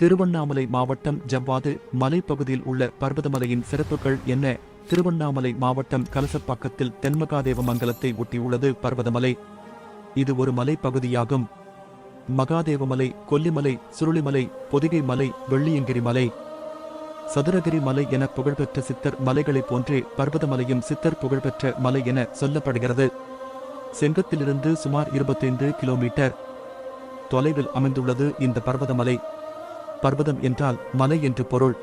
திருவண்ணாமலை மாவட்டம் ஜவ்வாது மலைப்பகுதியில் உள்ள பர்வதமலையின் சிறப்புகள் என்ன? திருவண்ணாமலை மாவட்டம் கலசப்பாக்கத்தில் தென்மகாதேவ மங்கலத்தை ஒட்டியுள்ளது பர்வதமலை. இது ஒரு மலைப்பகுதியாகும். மகாதேவமலை கொல்லிமலை சுருளிமலை பொதிகை மலை வெள்ளியங்கிரி மலை சதுரகிரி மலை என புகழ்பெற்ற சித்தர் மலைகளைப் போன்றே பர்வதமலையும் சித்தர் புகழ்பெற்ற மலை என சொல்லப்படுகிறது. செங்கத்திலிருந்து சுமார் 25 கிலோமீட்டர் தொலைவில் அமைந்துள்ளது இந்த பர்வதமலை. பர்வதம் என்றால் மலை என்று பொருள்.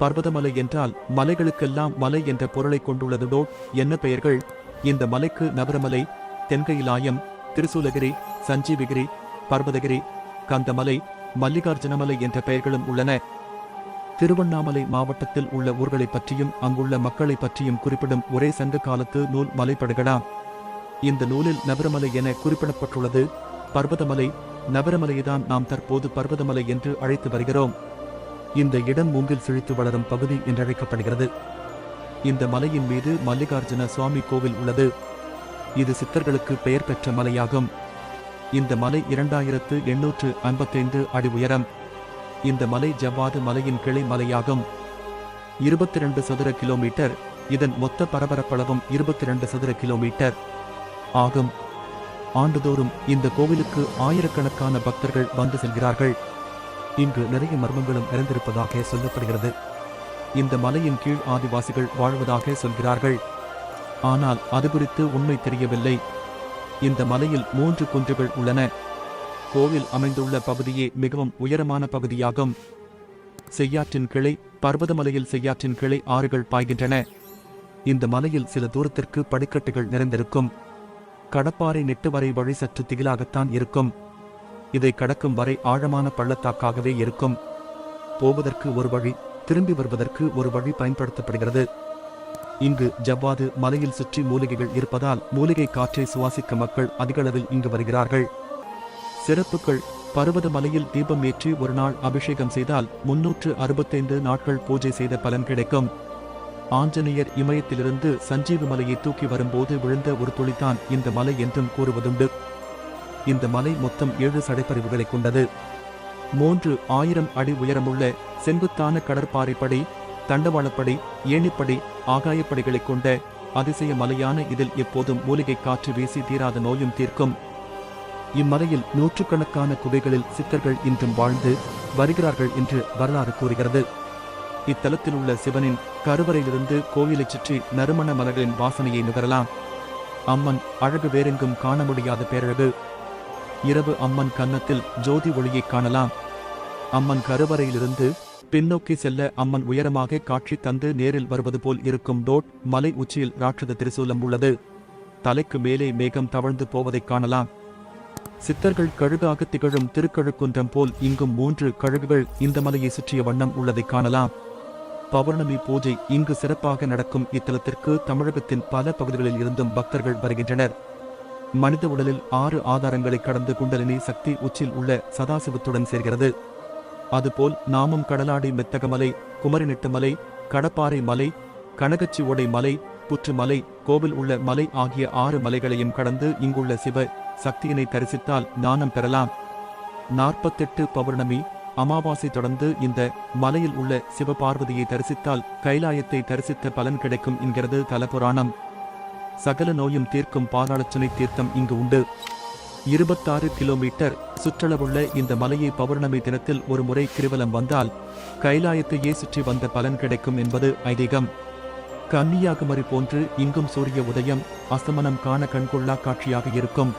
பர்வதமலை என்றால் மலைகளுக்கெல்லாம் மலை என்ற பொருளை கொண்டுள்ளதோ என்ன பெயர்கள்? இந்த மலைக்கு நவரமலை தென்கையிலாயம் திருசூலகிரி சஞ்சீவிகிரி பர்வதகிரி கந்தமலை மல்லிகார்ஜுனமலை என்ற பெயர்களும் உள்ளன. திருவண்ணாமலை மாவட்டத்தில் உள்ள ஊர்களை பற்றியும் அங்குள்ள மக்களை பற்றியும் குறிப்பிடும் ஒரே சங்க காலத்து நூல் மலைப்படுகடா. இந்த நூலில் நபரமலை என குறிப்பிடப்பட்டுள்ளது. பர்வதமலை நபரமலையைதான் நாம் தற்போது பர்வதமலை என்று அழைத்து வருகிறோம். இந்த இடம் மூங்கில் செழித்து வளரும் பகுதி என்றழைக்கப்படுகிறது. இந்த மலையின் மீது மல்லிகார்ஜுன சுவாமி கோவில் உள்ளது. இது சித்தர்களுக்கு பெயர் பெற்ற மலையாகும். இந்த மலை இரண்டாயிரத்து எண்ணூற்று ஐம்பத்தைந்து அடி உயரம். இந்த மலை ஜவ்வாது மலையின் கிளை மலையாகும். இருபத்தி ரெண்டு சதுர கிலோமீட்டர். இதன் மொத்த பரபரப்பளவும் இருபத்தி ரெண்டு சதுர கிலோமீட்டர். ஆகும். ஆண்டுதோறும் இந்த கோவிலுக்கு ஆயிரக்கணக்கான பக்தர்கள் வந்து செல்கிறார்கள். இங்கு நிறைய மர்மங்களும் நிறைந்திருப்பதாக சொல்லப்படுகிறது. இந்த மலையின் கீழ் ஆதிவாசிகள் வாழ்வதாக சொல்கிறார்கள். ஆனால் அது குறித்து உண்மை தெரியவில்லை. இந்த மலையில் மூன்று குன்றுகள் உள்ளன. கோவில் அமைந்துள்ள பகுதியே மிகவும் உயரமான பகுதியாகும். செய்யாற்றின் கிளை பர்வதமலையில் செய்யாற்றின் கிளை ஆறுகள் பாய்கின்றன. இந்த மலையில் சில தூரத்திற்கு படிக்கட்டுகள் நிறைந்திருக்கும். கடப்பாறை நெட்டு வரை வழி சற்று திகிலாகத்தான் இருக்கும். இதை கடக்கும் வரை ஆழமான பள்ளத்தாக்காகவே இருக்கும். போவதற்கு ஒரு வழி திரும்பி வருவதற்கு ஒரு வழி பயன்படுத்தப்படுகிறது. இங்கு ஜவ்வாது மலையில் சுற்றி மூலிகைகள் இருப்பதால் மூலிகை காற்றை சுவாசிக்க மக்கள் அதிகளவில் இங்கு வருகிறார்கள். சிறப்புகள் பருவத மலையில் தீபம் ஏற்றி ஒரு நாள் அபிஷேகம் செய்தால் முன்னூற்று அறுபத்தைந்து நாட்கள் பூஜை செய்த பலன் கிடைக்கும். ஆஞ்சநேயர் இமயத்திலிருந்து சஞ்சீவ மலையை தூக்கி வரும்போது விழுந்த ஒரு துளிதான் இந்த மலை என்றும் கூறுவதுண்டு. இந்த மலை மொத்தம் ஏழு சடைப்பறிவுகளை கொண்டது. மூன்று ஆயிரம் அடி உயரமுள்ள செங்குத்தான கடற்பாறைப்படி தண்டவாளப்படி ஏணிப்படி ஆகாயப்படிகளைக் கொண்ட அதிசய மலையான இதில் எப்போதும் மூலிகை காற்று வீசி தீராத நோயும் தீர்க்கும். இம்மலையில் நூற்றுக்கணக்கான குகைகளில் சித்தர்கள் இன்றும் வாழ்ந்து வருகிறார்கள் என்று வரலாறு கூறுகிறது. இத்தலத்தில் உள்ள சிவனின் கருவறையிலிருந்து கோவிலைச் சுற்றி நறுமண மலர்களின் வாசனையை நுகரலாம். அம்மன் அழகு வேறெங்கும் காண முடியாத பேரழகு. இரவு அம்மன் கன்னத்தில் ஜோதி ஒளியைக் காணலாம். அம்மன் கருவறையிலிருந்து பின்னோக்கி செல்ல அம்மன் உயரமாக காட்சி தந்து நேரில் வருவது போல் இருக்கும் டோட் மலை உச்சியில் ராட்சத திரிசூலம் உள்ளது. தலைக்கு மேலே மேகம் தவழ்ந்து போவதைக் காணலாம். சித்தர்கள் கழுகாக திகழும் திருக்கழுக்குன்றம் போல் இங்கும் மூன்று கழுகுகள் இந்த மலையை சுற்றிய வண்ணம் உள்ளதைக் காணலாம். பௌர்ணமி பூஜை இங்கு சிறப்பாக நடக்கும் இத்தலத்திற்கு தமிழகத்தின் பல பகுதிகளில் இருந்தும் பக்தர்கள் வருகின்றனர். மனித உடலில் ஆறு ஆதாரங்களை கடந்து குண்டலினி சக்தி உச்சில் உள்ள சதாசிவத்துடன் சேர்கிறது. அதுபோல் நாமும் கடலாடி மெத்தகமலை குமரிநெட்டுமலை கடப்பாறை மலை கனகச்சி ஓடை மலை புற்றுமலை கோவில் உள்ள மலை ஆகிய ஆறு மலைகளையும் கடந்து இங்குள்ள சிவ சக்தியினை தரிசித்தால் ஞானம் பெறலாம். நாற்பத்தெட்டு பௌர்ணமி அமாவாசை தொடர்ந்து இந்த மலையில் உள்ள சிவபார்வதியை தரிசித்தால் கைலாயத்தை தரிசித்த பலன் கிடைக்கும் என்கிறது தலபுராணம் சகல நோயும் தீர்க்கும் பாதாளச்சனை தீர்த்தம் இங்கு உண்டு. இருபத்தாறு கிலோமீட்டர் சுற்றளவுள்ள இந்த மலையை பௌர்ணமி தினத்தில் ஒரு முறை கிருவலம் வந்தால் கைலாயத்தையே சுற்றி வந்த பலன் கிடைக்கும் என்பது ஐதீகம். கன்னியாகுமரி போன்று இங்கும் சூரிய உதயம் அஸ்தமனம் காண கண்கொள்ளா காட்சியாக இருக்கும்.